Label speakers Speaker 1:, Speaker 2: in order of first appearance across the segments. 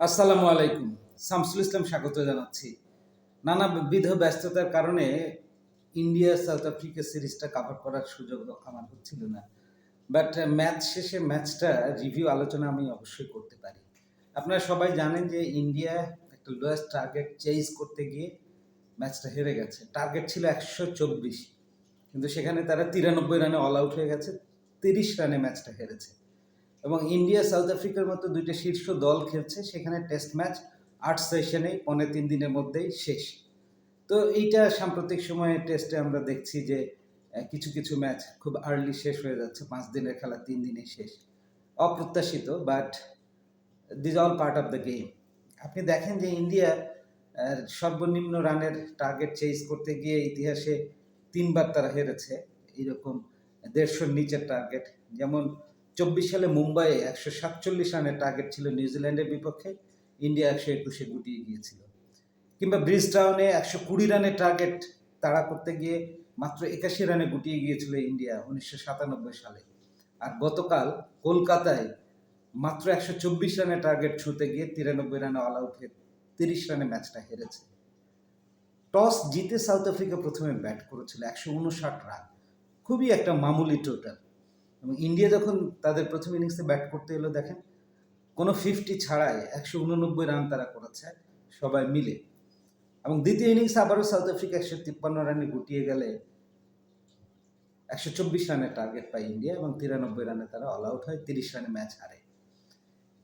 Speaker 1: আসসালামু আলাইকুম। শামসুল ইসলাম স্বাগত জানাচ্ছি। নানাবিধ ব্যস্ততার কারণে ইন্ডিয়া, সাউথ আফ্রিকা সিরিজটা কাভার করার সুযোগ আমার হচ্ছিল না। বাট ম্যাচ শেষে ম্যাচটা রিভিউ আলোচনা আমি অবশ্যই করতে পারি। আপনারা সবাই জানেন যে ইন্ডিয়া একটা লোয়েস্ট টার্গেট চেঞ্জ করতে গিয়ে ম্যাচটা হেরে গেছে। টার্গেট ছিল একশো চব্বিশ, কিন্তু সেখানে তারা তিরানব্বই রানে অল আউট হয়ে গেছে, তিরিশ রানে ম্যাচটা হেরেছে। এবং ইন্ডিয়া, সাউথ আফ্রিকার মতো দুইটা শীর্ষ দল খেলছে। সেখানে টেস্ট ম্যাচ আট সেশনে পনেরো তিন দিনের মধ্যেই শেষ। তো এইটা সাম্প্রতিক সময়ে টেস্টে আমরা দেখছি যে কিছু কিছু ম্যাচ খুব আর্লি শেষ হয়ে যাচ্ছে, পাঁচ দিনের খেলা তিন দিনে শেষ। অপ্রত্যাশিত but these all part of the game আপনি দেখেন যে ইন্ডিয়া সর্বনিম্ন রানের টার্গেট চেজ করতে গিয়ে ইতিহাসে তিনবার তারা হেরেছে, এরকম দেড়শোর নিচের টার্গেট যেমন চব্বিশ সালে মুম্বাইয়ে একশো সাতচল্লিশ রানের টার্গেট ছিল নিউজিল্যান্ডের বিপক্ষে। ইন্ডিয়া একশো একুশে গুটিয়ে গিয়েছিল। কিংবা ব্রিজ টাউনে একশো কুড়ি রানের টার্গেট তাড়া করতে গিয়ে মাত্র একাশি রানে গুটিয়ে গিয়েছিল ইন্ডিয়া উনিশশো সাতানব্বই সালে। আর গতকাল কলকাতায় মাত্র একশো চব্বিশ রানের টার্গেট ছুঁতে গিয়ে তিরানব্বই রানে অল আউট হয়ে তিরিশ রানে ম্যাচটা হেরেছে। টস জিতে সাউথ আফ্রিকা প্রথমে ব্যাট করেছিল একশো উনষাট রান। খুবই একটা মামুলি টোটাল এবং ইন্ডিয়া যখন তাদের প্রথম ইনিংসে ব্যাট করতে এলো, দেখেন, কোনো ফিফটি ছাড়াই একশো উননব্বই রান তারা করেছে, সবাই মিলে। এবং দ্বিতীয় ইনিংসে আবারও সাউথ আফ্রিকা একশো তিপ্পান্ন রানে গুটিয়ে গেলে একশো চব্বিশ রানের টার্গেট পায় ইন্ডিয়া এবং তিরানব্বই রানে তারা অল আউট হয়, তিরিশ রানে ম্যাচ হারে।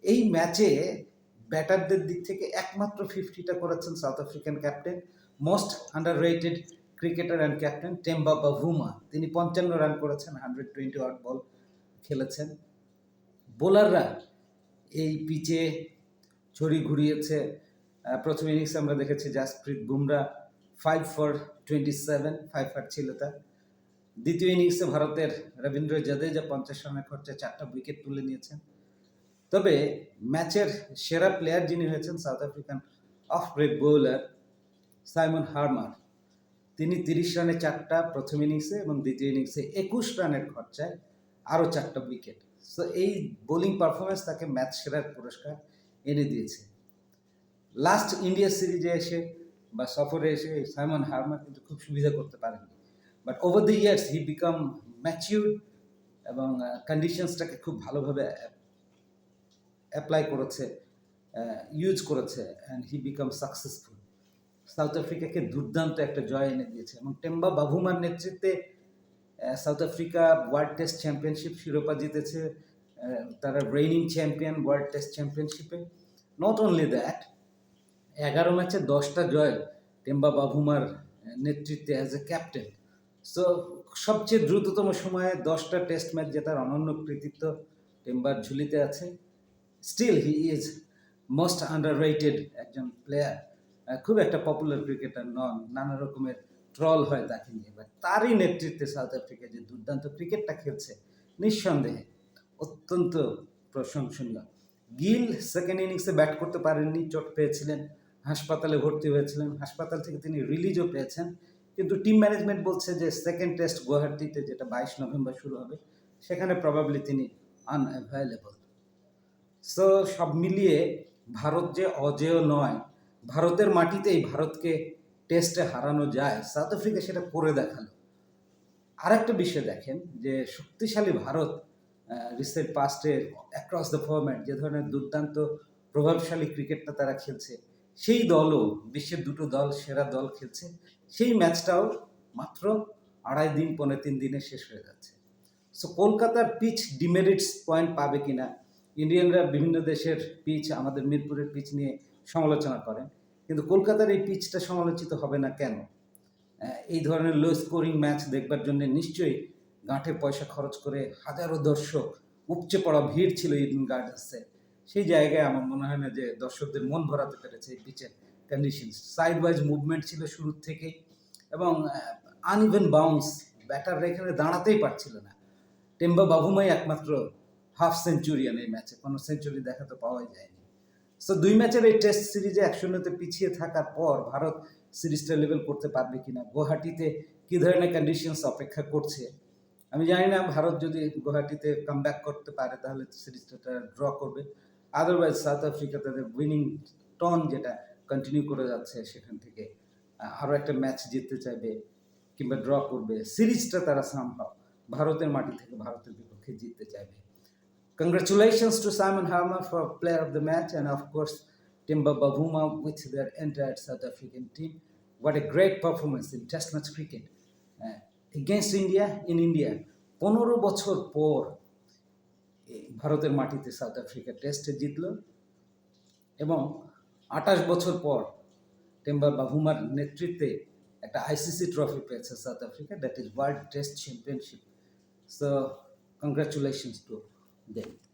Speaker 1: এই ম্যাচে ব্যাটারদের দিক থেকে একমাত্র ফিফটিটা করেছেন South African captain most underrated cricketer and captain Temba বা বাভুমা তিনি পঞ্চান্ন রান করেছেন হান্ড্রেড টোয়েন্টি আউট বল খেলেছেন। বোলাররা এই পিচে ছড়ি ঘুরিয়েছে। প্রথম ইনিংসে আমরা দেখেছি Jasprit Bumrah five for twenty seven five fer ছিল তার। দ্বিতীয় ইনিংসে ভারতের রবীন্দ্র জাদেজা পঞ্চাশ রানের খরচে চারটা উইকেট তুলে নিয়েছেন। তবে ম্যাচের সেরা প্লেয়ার যিনি হয়েছেন South African off break bowler Simon Harmer তিনি তিরিশ রানে চারটা প্রথম ইনিংসে এবং দ্বিতীয় ইনিংসে একুশ রানের খরচায় আরও চারটা উইকেট সো এই বোলিং পারফরমেন্স তাকে ম্যাচ সেরার পুরস্কার এনে দিয়েছে। লাস্ট ইন্ডিয়া সিরিজে এসে বা সফরে এসে সাইমন হারমার কিন্তু খুব সুবিধা করতে পারেননি। But over the years he became mature এবং কন্ডিশনসটাকে খুব ভালোভাবে অ্যাপ্লাই করেছে ইউজ করেছে and he became successful South আফ্রিকাকে দুর্দান্ত একটা জয় এনে দিয়েছে এবং টেম্বা বাভুমার নেতৃত্বে South Africa World Test championship, শিরোপা জিতেছে তারা রেইনিং চ্যাম্পিয়ন ওয়ার্ল্ড টেস্ট চ্যাম্পিয়নশিপে নট অনলি দ্যাট এগারো ম্যাচে দশটা জয় টেম্বা বাভুমার নেতৃত্বে অ্যাজ এ ক্যাপ্টেন সো সবচেয়ে দ্রুততম সময়ে দশটা টেস্ট ম্যাচ জেতার অনন্য কৃতিত্ব টেম্বার ঝুলিতে আছে। Still he is most under একজন প্লেয়ার খুব একটা পপুলার ক্রিকেটার নন, নানা রকমের ট্রল হয় তাকে নিয়ে তারই নেতৃত্বে সাউথ আফ্রিকা যে দুর্দান্ত ক্রিকেটটা খেলছে, নিঃসন্দেহে অত্যন্ত প্রশংসনীয়। গিল সেকেন্ড ইনিংসে ব্যাট করতে পারেননি, চোট পেয়েছিলেন, হাসপাতালে ভর্তি হয়েছিলেন, হাসপাতাল থেকে তিনি রিলিজও পেয়েছেন, কিন্তু টিম ম্যানেজমেন্ট বলছে যে সেকেন্ড টেস্ট গুয়াহাটিতে যেটা বাইশ নভেম্বর শুরু হবে, সেখানে প্রবাবলি তিনি আনঅ্যাভেলেবল সো সব মিলিয়ে ভারত যে অজেয় নয়, ভারতের মাটিতেই ভারতকে টেস্টে হারানো যায় সাউথ আফ্রিকা সেটা করে দেখাল। আরেকটা বিষয় দেখেন যে শক্তিশালী ভারত রিসেন্ট পাস্টে অ্যাক্রস দ্য ফরম্যাট যে ধরনের দুর্দান্ত প্রভাবশালী ক্রিকেটটা তারা খেলছে, সেই দলও বিশ্বের দুটো দল, সেরা দল খেলছে, সেই ম্যাচটাও মাত্র আড়াই দিন পনেরো তিন দিনে শেষ হয়ে যাচ্ছে। সো কলকাতার পিচ ডিমেরিটস পয়েন্ট পাবে কিনা ইন্ডিয়ানরা বিভিন্ন দেশের পিচ আমাদের মিরপুরের পিচ নিয়ে সমালোচনা করেন। কিন্তু কলকাতার এই পিচটা সমালোচিত হবে না কেন? এই ধরনের লো স্কোরিং ম্যাচ দেখবার জন্য নিশ্চয়ই গাঁটে পয়সা খরচ করে হাজারো দর্শক উপচে পড়া ভিড় ছিল ইডেন গার্ডেন্সে সেই জায়গায় আমার মনে হয় না যে দর্শকদের মন ভরাতে পেরেছে এই পিচের কন্ডিশন সাইড ওয়াইজ মুভমেন্ট ছিল শুরুর থেকেই এবং আনইভেন বাউন্স ব্যাটাররা এখানে দাঁড়াতেই পারছিল না। টেম্বা বাবুমাই একমাত্র হাফ সেঞ্চুরিয়ান এই ম্যাচে কোনো সেঞ্চুরি দেখা তো পাওয়াই যায়নি। সো দুই ম্যাচের এই টেস্ট সিরিজে এক পিছিয়ে থাকার পর ভারত সিরিজটা লেভেল করতে পারবে কিনা, গুয়াহাটিতে কী ধরনের কন্ডিশনস অপেক্ষা করছে? আমি জানি না, ভারত যদি গুয়াহাটিতে কাম করতে পারে, তাহলে সিরিজটা ড্র করবে। আদারওয়াইজ সাউথ আফ্রিকা তাদের উইনিং টন যেটা কন্টিনিউ করে যাচ্ছে সেখান থেকে আরও একটা ম্যাচ জিততে চাইবে কিংবা ড্র করবে, সিরিজটা তারা সামহাও ভারতের মাটি থেকে ভারতের বিপক্ষে জিততে চাইবে। Congratulations to Simon Harmer for player of the match and of course Timber Bavuma with their entire South African team. What a great performance in Test match cricket uh, against India in India. পনেরো বছর পর ভারতের মাটিতে south Africa টেস্টে জিতল এবং আঠাশ বছর পর টেম্বার বাভুমার নেতৃত্বে একটা আইসিসি ট্রফি পেয়েছে South Africa that is World Test Championship so congratulations to dele.